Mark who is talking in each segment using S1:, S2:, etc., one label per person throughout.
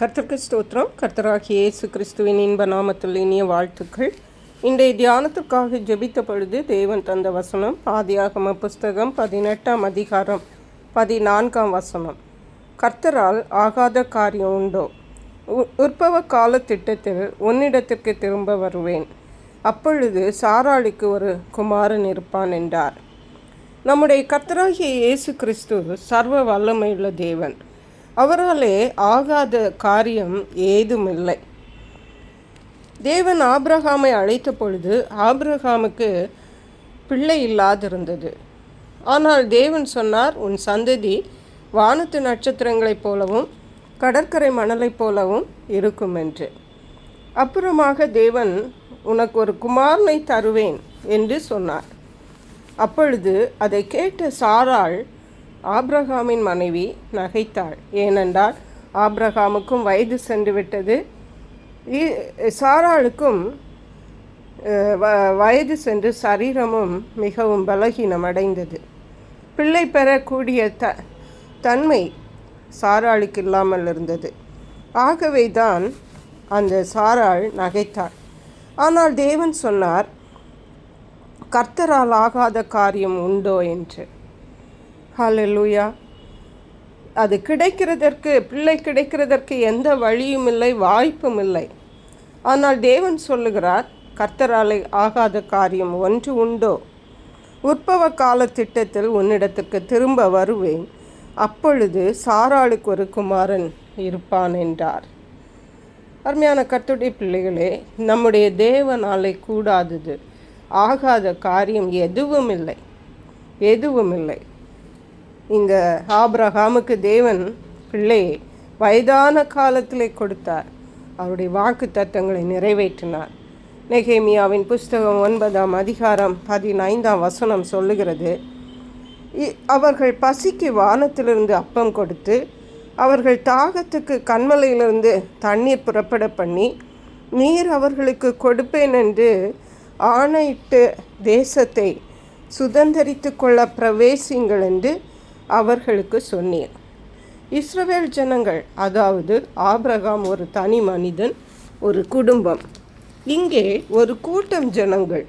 S1: கர்த்தர்க்கு ஸ்தோத்திரம். கர்த்தராகிய இயேசு கிறிஸ்துவின் இன்ப நாமத்தில் இனிய வாழ்த்துக்கள். இன்றைய தியானத்துக்காக ஜெபித்த பொழுது தேவன் தந்த வசனம் ஆதியாகம புஸ்தகம் பதினெட்டாம் அதிகாரம் பதினான்காம் வசனம். கர்த்தரால் ஆகாத காரியம் உண்டோ? உ- உற்பவ கால திட்டத்தில் உன்னிடத்திற்கு திரும்ப வருவேன். அப்பொழுது சாராளிக்கு ஒரு குமாரன் இருப்பான் என்றார். நம்முடைய கர்த்தராகிய இயேசு கிறிஸ்து சர்வ வல்லமையுள்ள தேவன். அவராலே ஆகாத காரியம் ஏதுமில்லை. தேவன் ஆப்ரஹாமை அழைத்த பொழுது ஆப்ரஹாமுக்கு பிள்ளை இல்லாதிருந்தது. ஆனால் தேவன் சொன்னார் உன் சந்ததி வானத்து நட்சத்திரங்களைப் போலவும் கடற்கரை மணலைப் போலவும் இருக்கும் என்று அப்புறமாக தேவன் உனக்கு ஒரு குமாரனை தருவேன் என்று சொன்னார். அப்பொழுது அதை கேட்ட சாராள் ஆப்ரஹாமின் மனைவி நகைத்தாள். ஏனென்றால் ஆப்ரஹாமுக்கும் வயது சென்று விட்டது இ- சாராளுக்கும் வ- வயது சென்று சரீரமும் மிகவும் பலகீனம் அடைந்தது பிள்ளை பெறக்கூடிய த தன்மை சாராளுக்கு இல்லாமல் இருந்தது. ஆகவே தான் அந்த சாராள் நகைத்தாள். ஆனால் தேவன் சொன்னார் கர்த்தரால் ஆகாத காரியம் உண்டோ? என்று. ஹalleluya. அது கிடைக்கிறதற்கு பிள்ளை கிடைக்கிறதற்கு எந்த வழியும் இல்லை வாய்ப்பும் இல்லை. ஆனால் தேவன் சொல்லுகிறார் கர்த்தராலை ஆகாத காரியம் ஒன்று உண்டோ? உற்பவ கால திட்டத்தில் உன்னிடத்துக்கு திரும்ப வருவேன். அப்பொழுது சாராளுக்கு ஒரு குமாரன் இருப்பான் என்றார். அருமையான கர்த்தருடைய பிள்ளைகளே நம்முடைய தேவனாலை கூடாதது ஆகாத காரியம் எதுவும் இல்லை எதுவும் இல்லை. இந்த ஆபிரகாமுக்கு தேவன் பிள்ளையை வயதான காலத்திலே கொடுத்தார். அவருடைய வாக்கு தத்தங்களை நிறைவேற்றினார். நெகேமியாவின் புஸ்தகம் ஒன்பதாம் அதிகாரம் பதினைந்தாம் வசனம் சொல்லுகிறது இ- அவர்கள் பசிக்கு வானத்திலிருந்து அப்பம் கொடுத்து அவர்கள் தாகத்துக்கு கண்மலையிலிருந்து தண்ணீர் புறப்பட பண்ணி நீர் அவர்களுக்கு கொடுப்பேன் என்று ஆணையிட்டு தேசத்தை சுதந்திரித்து கொள்ள பிரவேசிங்கள் என்று அவர்களுக்கு சொன்னீர் இஸ்ரவேல் ஜனங்கள் அதாவது ஆப்ரகாம் ஒரு தனி மனிதன் ஒரு குடும்பம். இங்கே ஒரு கூட்டம் ஜனங்கள்.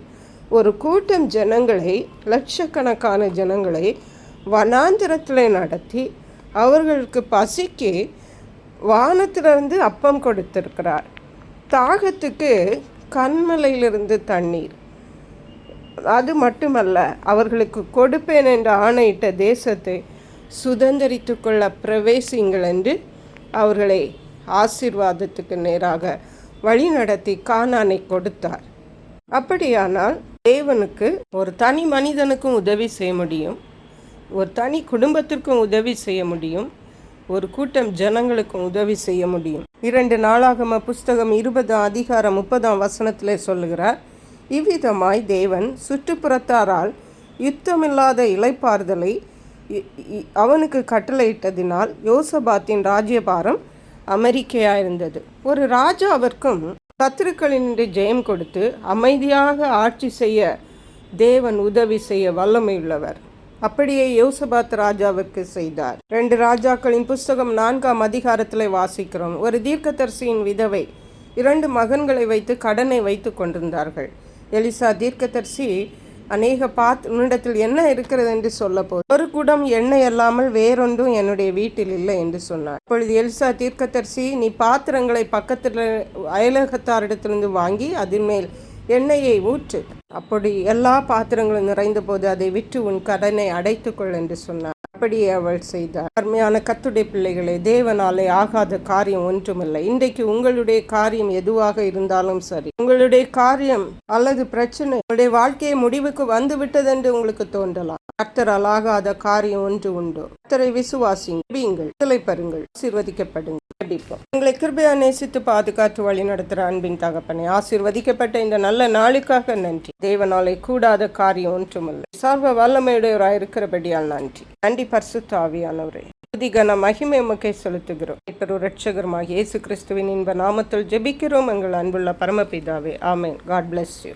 S1: ஒரு கூட்டம் ஜனங்களை லட்சக்கணக்கான ஜனங்களை வனாந்திரத்தில் நடத்தி அவர்களுக்கு பசிக்கு வானத்திலிருந்து அப்பம் கொடுத்திருக்கிறார். தாகத்துக்கு கண்மலையிலிருந்து தண்ணீர். அது மட்டுமல்ல அவர்களுக்கு கொடுப்பேன் என்று ஆணையிட்ட தேசத்தை சுதந்திரித்து கொள்ள பிரவேசிங்கள் என்று அவர்களை ஆசீர்வாதத்துக்கு நேராக வழிநடத்தி கானானை கொடுத்தார். அப்படியானால் தேவனுக்கு ஒரு தனி மனிதனுக்கும் உதவி செய்ய முடியும் ஒரு தனி குடும்பத்திற்கும் உதவி செய்ய முடியும் ஒரு கூட்டம் ஜனங்களுக்கும் உதவி செய்ய முடியும். இரண்டு நாளாகம புஸ்தகம் இருபது அதிகாரம் முப்பதாம் வசனத்திலே சொல்லுகிறார் இவ்விதமாய் தேவன் சுற்றுப்புறத்தாரால் யுத்தமில்லாத இளைப்பாறுதலை அவனுக்கு கட்டளையிட்டதினால் யோசபாத்தின் ராஜ்யபாரம் அமெரிக்கையாயிருந்தது. ஒரு ராஜாவிற்கும் சத்துருக்களினின்று ஜெயம் கொடுத்து அமைதியாக ஆட்சி செய்ய தேவன் உதவி செய்ய வல்லமையுள்ளவர். அப்படியே யோசபாத் ராஜாவிற்கு செய்தார். ரெண்டு ராஜாக்களின் புஸ்தகம் நான்காம் அதிகாரத்தில் வாசிக்கிறோம். ஒரு தீர்க்கதரிசியின் விதவை இரண்டு மகன்களை வைத்து கடனை வைத்து கொண்டிருந்தார்கள். எலிசா தீர்க்கதரிசி அநேக பாத் உன்னிடத்தில் என்ன இருக்கிறது என்று சொல்ல போது ஒரு குடம் எண்ணெய் அல்லாமல் வேறொன்றும் என்னுடைய வீட்டில் இல்லை என்று சொன்னார். அப்பொழுது எலிசா தீர்க்கதரிசி நீ பாத்திரங்களை பக்கத்தில் அயலகத்தாரிடத்திலிருந்து வாங்கி அதன் மேல் எண்ணெயை ஊற்று. அப்படி எல்லா பாத்திரங்களும் நிறைந்த போது அதை விற்று உன் கடனை அடைத்துக்கொள் என்று சொன்னார். அப்படியே அவள் செய்தார் அருமையான கத்துடைய பிள்ளைகளை தேவனாலே ஆகாத காரியம் ஒன்றுமில்லை. இன்றைக்கு உங்களுடைய காரியம் எதுவாக இருந்தாலும் சரி. உங்களுடைய காரியம் அல்லது பிரச்சனை உங்களுடைய வாழ்க்கையை முடிவுக்கு வந்து விட்டதென்று உங்களுக்கு தோன்றலாம். கர்த்தரால் ஆகாத காரியம் ஒன்று உண்டு. கர்த்தரை விசுவாசியுங்கள் விடுதலை ஆசீர்வதிக்கப்படுங்கள். கண்டிப்பா உங்களை கிருபையா நேசித்து பாதுகாத்து வழி நடத்துகிற அன்பின் தகப்பனை ஆசீர்வதிக்கப்பட்ட இந்த நல்ல நாளுக்காக நன்றி. தேவனாலை கூடாத காரியம் ஒன்றுமில்லை. சர்வ வல்லமையுடையவராய் இருக்கிறபடியால் நன்றி. நன்றி பரிசுத்த ஆவியானவரே. துதிகன மகிமை உமக்கே செலுத்துகிறோம். இப்பரு ரட்சகருமாக இயேசு கிறிஸ்துவின் இன்ப நாமத்தில் ஜெபிக்கிறோம். எங்கள் அன்புள்ள பரமபிதாவே ஆமேன். God bless you